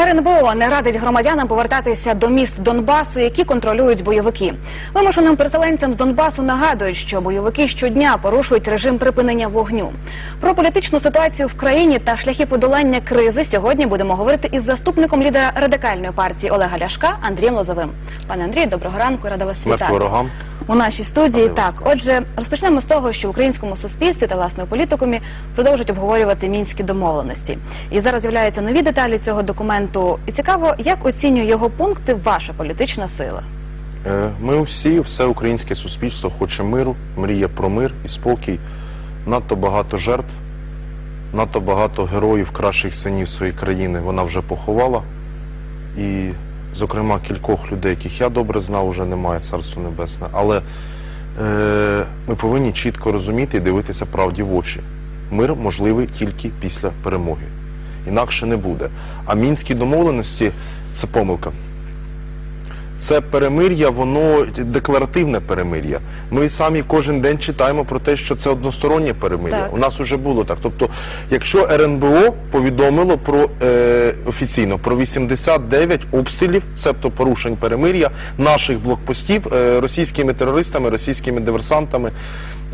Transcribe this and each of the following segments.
РНБО не радить громадянам повертатися до міст Донбасу, які контролюють бойовики. Вимушеним переселенцям з Донбасу нагадують, що бойовики щодня порушують режим припинення вогню. Про політичну ситуацію в країні та шляхи подолання кризи сьогодні будемо говорити із заступником лідера радикальної партії Олега Ляшка Андрієм Лозовим. Пане Андрію, доброго ранку, рада вас вітати. ворогам. У нашій студії так. Отже, розпочнемо з того, що в українському суспільстві та власне у політикумі продовжують обговорювати мінські домовленості. І зараз з'являються нові деталі цього документу. І цікаво, як оцінює його пункти ваша політична сила. Е, Ми усі, все українське суспільство хоче миру, мріє про мир і спокій. Надто багато жертв, надто багато героїв, кращих синів своєї країни вона вже поховала. І, зокрема, кількох людей, яких я добре знав, вже немає царство небесне. Але е, ми повинні чітко розуміти і дивитися правді в очі. Мир можливий тільки після перемоги. Інакше не буде. А мінські домовленості це помилка. Це перемир'я, воно декларативне перемир'я. Ми самі кожен день читаємо про те, що це одностороннє перемир'я. Так. У нас вже було так. Тобто, якщо РНБО повідомило про е, офіційно про 89 обстрілів, себто порушень перемир'я наших блокпостів е, російськими терористами, російськими диверсантами.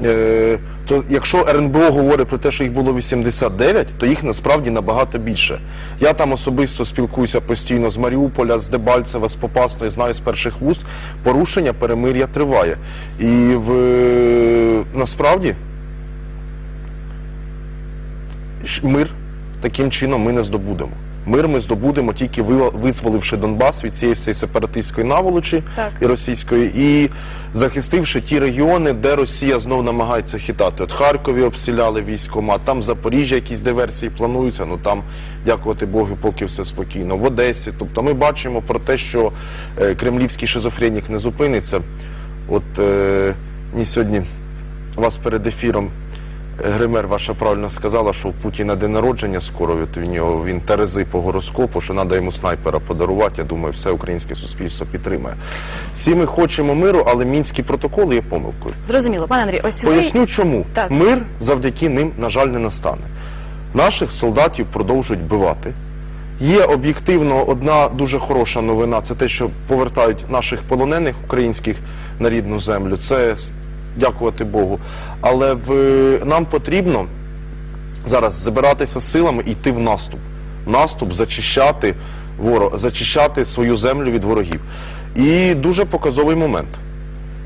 Е, то якщо РНБО говорить про те, що їх було 89, то їх насправді набагато більше. Я там особисто спілкуюся постійно з Маріуполя, з Дебальцева, з Попасної, знаю з перших вуст. Порушення перемир'я триває. І в насправді мир таким чином ми не здобудемо. Мир ми здобудемо тільки визволивши Донбас від цієї всієї сепаратистської наволочі Так. і російської, і захистивши ті регіони, де Росія знов намагається хитати. От Харкові обстріляли військома, там Запоріжжя якісь диверсії плануються. Ну там, дякувати Богу, поки все спокійно. В Одесі. Тобто ми бачимо про те, що е, кремлівський шизофренік не зупиниться. От е, мені сьогодні вас перед ефіром. Гример ваша правильно сказала, що у Путіна день народження скоро від в нього він терези по гороскопу, що треба йому снайпера подарувати. Я думаю, все українське суспільство підтримає. Всі ми хочемо миру, але мінські протоколи є помилкою. Зрозуміло, пане Андрій, ось ви Поясню чому. Так. Мир завдяки ним, на жаль, не настане. Наших солдатів продовжують бивати. Є об'єктивно одна дуже хороша новина це те, що повертають наших полонених українських на рідну землю. Це дякувати Богу. Але в, нам потрібно зараз забиратися силами і йти в наступ. Наступ, зачищати ворог, зачищати свою землю від ворогів. І дуже показовий момент.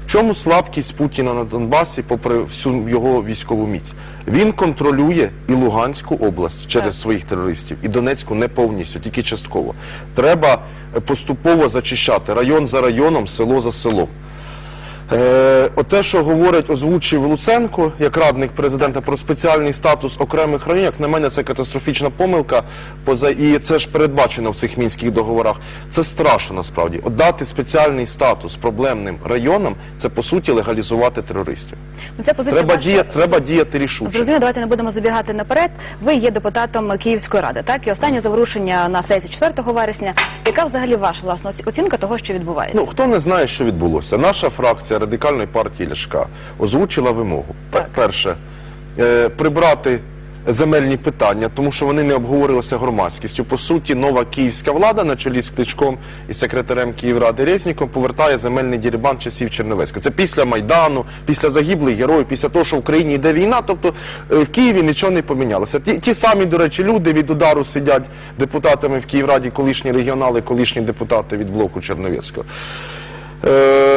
В чому слабкість Путіна на Донбасі, попри всю його військову міць? Він контролює і Луганську область через Так. своїх терористів, і Донецьку не повністю, тільки частково. Треба поступово зачищати район за районом, село за селом. Е, оте, що говорить, озвучив Луценко, як радник президента про спеціальний статус окремих районів, як на мене, це катастрофічна помилка. Поза і це ж передбачено в цих мінських договорах. Це страшно насправді. От дати спеціальний статус проблемним районам це по суті легалізувати терористів. Ну, ця позиція Треба ваша- діяти, треба діяти рішуче. Зрозуміло, давайте не будемо забігати наперед. Ви є депутатом Київської ради, так і останнє заворушення на сесії 4 вересня. Яка взагалі ваша власна оцінка того, що відбувається? Ну хто не знає, що відбулося? Наша фракція радикальної партії Ляшка озвучила вимогу. Так. Перше, е, прибрати земельні питання, тому що вони не обговорилися громадськістю. По суті, нова київська влада на чолі з Кличком і секретарем Київради Резніком повертає земельний дірібан часів Черновецького. Це після Майдану, після загиблих героїв, після того, що в Україні йде війна. Тобто е, в Києві нічого не помінялося. Ті, ті самі, до речі, люди від удару сидять депутатами в Київраді, колишні регіонали, колишні депутати від блоку Черновецького. Е,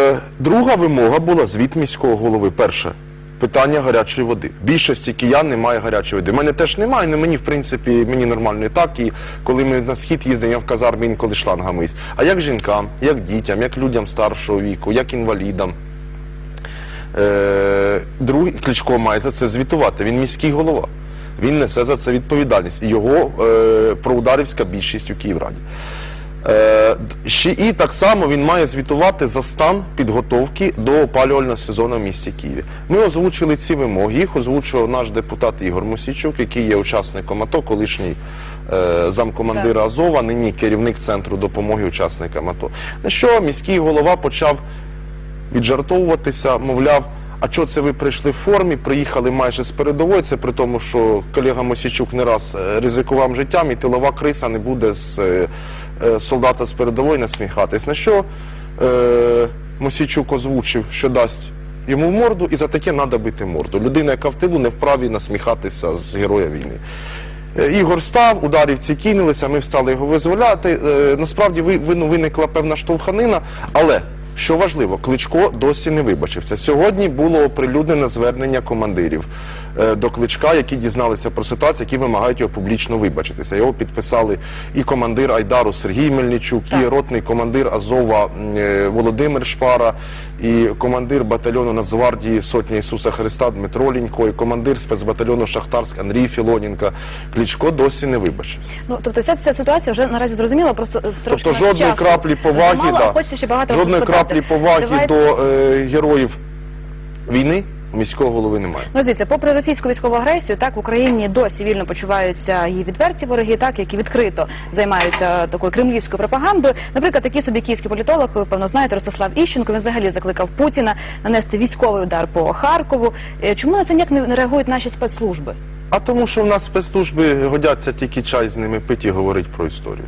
друга вимога була звіт міського голови. Перше питання гарячої води. В Більшості киян немає гарячої води. У мене теж немає, але мені, в принципі, мені нормально і так. І коли ми на схід їздимо, я в казармі інколи шлангами миюсь. А як жінкам, як дітям, як людям старшого віку, як інвалідам. Е, другий Кличко має за це звітувати. Він міський голова. Він несе за це відповідальність. І його е, проударівська більшість у Київраді. Е, ще і так само він має звітувати за стан підготовки до опалювального сезону в місті Києві. Ми озвучили ці вимоги. Їх озвучував наш депутат Ігор Мосійчук, який є учасником АТО, колишній е, замкомандира Азова, нині керівник центру допомоги учасникам АТО. На що міський голова почав віджартовуватися, мовляв, А чого це ви прийшли в формі, приїхали майже з передової? Це при тому, що колега Мосійчук не раз е, ризикував життям, і тилова криса не буде з е, солдата з передової насміхатись. На що е, Мосійчук озвучив, що дасть йому морду, і за таке треба бити морду. Людина, яка в тилу, не вправі насміхатися з героя війни. Е, Ігор став, ударівці кинулися, ми встали його визволяти. Е, Насправді ну, виникла певна штовханина, але що важливо, Кличко досі не вибачився. Сьогодні було оприлюднене звернення командирів е, до Кличка, які дізналися про ситуацію, які вимагають його публічно вибачитися. Його підписали і командир Айдару Сергій Мельничук, і ротний командир Азова е, Володимир Шпара, і командир батальйону Нацгвардії Сотня Ісуса Христа Дмитро Лінько, і командир спецбатальйону Шахтарськ Андрій Філоненко. Кличко досі не вибачився. Ну тобто, вся ця ситуація вже наразі зрозуміла, просто е, трошки Тобто жодної часу краплі поваги, замало, да. хочеться ще багато жодної краплі поваги Давайте- до е, героїв війни міського голови немає. Ну, дивіться, попри російську військову агресію, так в Україні досі вільно почуваються і відверті вороги, так які відкрито займаються такою кремлівською пропагандою. Наприклад, такий собі київський політолог, ви певно знаєте, Ростислав Іщенко. Він взагалі закликав Путіна нанести військовий удар по Харкову. Е, Чому на це ніяк не реагують наші спецслужби? А тому, що в нас спецслужби годяться тільки чай з ними пити і говорить про історію.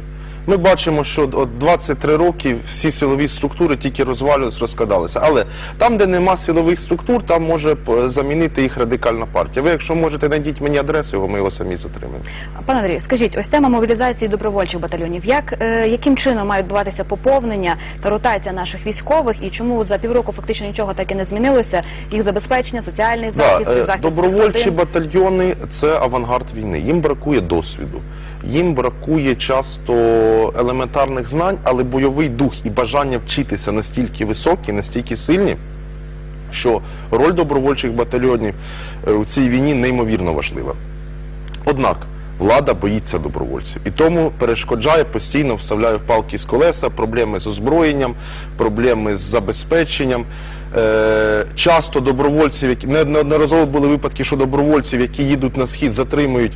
Ми бачимо, що от 23 роки всі силові структури тільки розвалювалися, розкладалися. Але там, де нема силових структур, там може п- замінити їх радикальна партія. Ви, якщо можете, знайдіть мені адресу, його ми його самі затримаємо. Пане Андрію, скажіть, ось тема мобілізації добровольчих батальйонів. Як е, яким чином має відбуватися поповнення та ротація наших військових, і чому за півроку фактично нічого так і не змінилося? Їх забезпечення, соціальний захист, Да, е, захист добровольчі батальйони це авангард війни. Їм бракує досвіду, їм бракує часто елементарних знань, але бойовий дух і бажання вчитися настільки високі, настільки сильні, що роль добровольчих батальйонів е, у цій війні неймовірно важлива. Однак влада боїться добровольців і тому перешкоджає постійно вставляє в палки з колеса проблеми з озброєнням, проблеми з забезпеченням. Е, часто добровольців, які неодноразово були випадки, що добровольців, які їдуть на схід, затримують.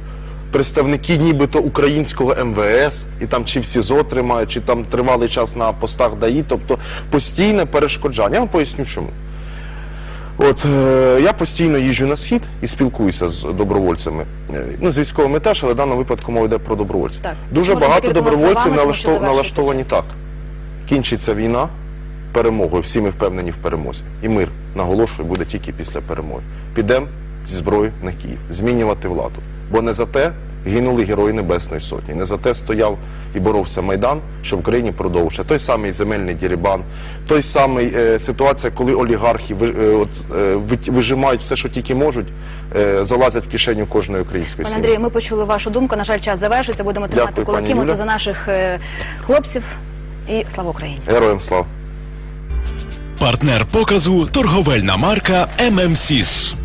Представники нібито українського МВС, і там чи в СІЗО тримають, чи там тривалий час на постах ДАІ, тобто постійне перешкоджання. Я вам поясню чому. От е, я постійно їжджу на схід і спілкуюся з добровольцями. Е, ну, з військовими теж, але в даному випадку мова йде про добровольців. Так. Дуже Можна багато добровольців словами, тому що налаштов- завершується налаштовані так. Кінчиться війна перемогою, всі ми впевнені в перемозі. І мир, наголошую, буде тільки після перемоги. Підемо зі зброєю на Київ, змінювати владу. Бо не за те гинули герої Небесної Сотні, не за те стояв і боровся Майдан, що в країні продовжує. Той самий земельний дірібан, той самий е, ситуація, коли олігархи ви, е, от, е, вижимають все, що тільки можуть, е, залазять в кишеню кожної української Пане сім'ї. Андрію, ми почули вашу думку. На жаль, час завершується. Будемо тримати Дякую, кулаки. Ми це за наших е, хлопців. І слава Україні! Героям слава! Партнер показу торговельна марка ММСІС.